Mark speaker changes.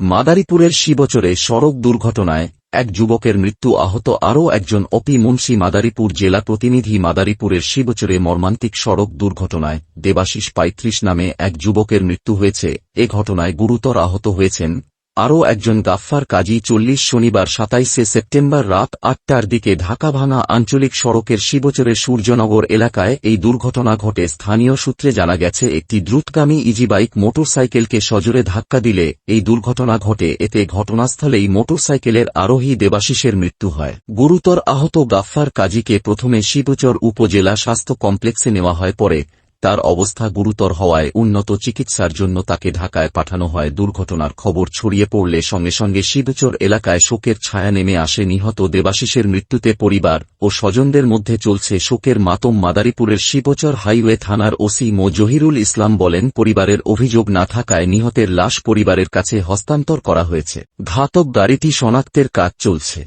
Speaker 1: মাদারীপুরের শিবচরে সড়ক দুর্ঘটনায় এক যুবকের মৃত্যু আহত আরও একজন অপি মুন্সি মাদারীপুর জেলা প্রতিনিধি মাদারীপুরের শিবচরে মর্মান্তিক সড়ক দুর্ঘটনায় দেবাশিস পাইত্রিশ নামে এক যুবকের মৃত্যু হয়েছে। এ ঘটনায় গুরুতর আহত হয়েছেন আরও একজন গাফফার কাজী চল্লিশ শনিবার সাতাইশে সেপ্টেম্বর রাত আটটার দিকে ঢাকা ভাঙা আঞ্চলিক সড়কের শিবচরের সূর্যনগর এলাকায় এই দুর্ঘটনা ঘটে। স্থানীয় সূত্রে জানা গেছে, একটি দ্রুতগামী ইজিবাইক মোটরসাইকেলকে সজোরে ধাক্কা দিলে এই দুর্ঘটনা ঘটে। এতে ঘটনাস্থলেই মোটরসাইকেলের আরোহী দেবাশিসের মৃত্যু হয়। গুরুতর আহত গাফফার কাজীকে প্রথমে শিবচর উপজেলা স্বাস্থ্য কমপ্লেক্সে নেওয়া হয়। পরে তার অবস্থা গুরুতর হওয়ায় উন্নত চিকিৎসার জন্য তাকে ঢাকায় পাঠানো হয়। দুর্ঘটনার খবর ছড়িয়ে পড়লে সঙ্গে সঙ্গে শিবচর এলাকায় শোকের ছায়া নেমে আসে। নিহত দেবাশিসের মৃত্যুতে পরিবার ও স্বজনদের মধ্যে চলছে শোকের মাতম। মাদারীপুরের শিবচর হাইওয়ে থানার ওসি মো জহিরুল ইসলাম বলেন, পরিবারের অভিযোগ না থাকায় নিহতের লাশ পরিবারের কাছে হস্তান্তর করা হয়েছে। ঘাতক গাড়িটি শনাক্তের কাজ চলছে।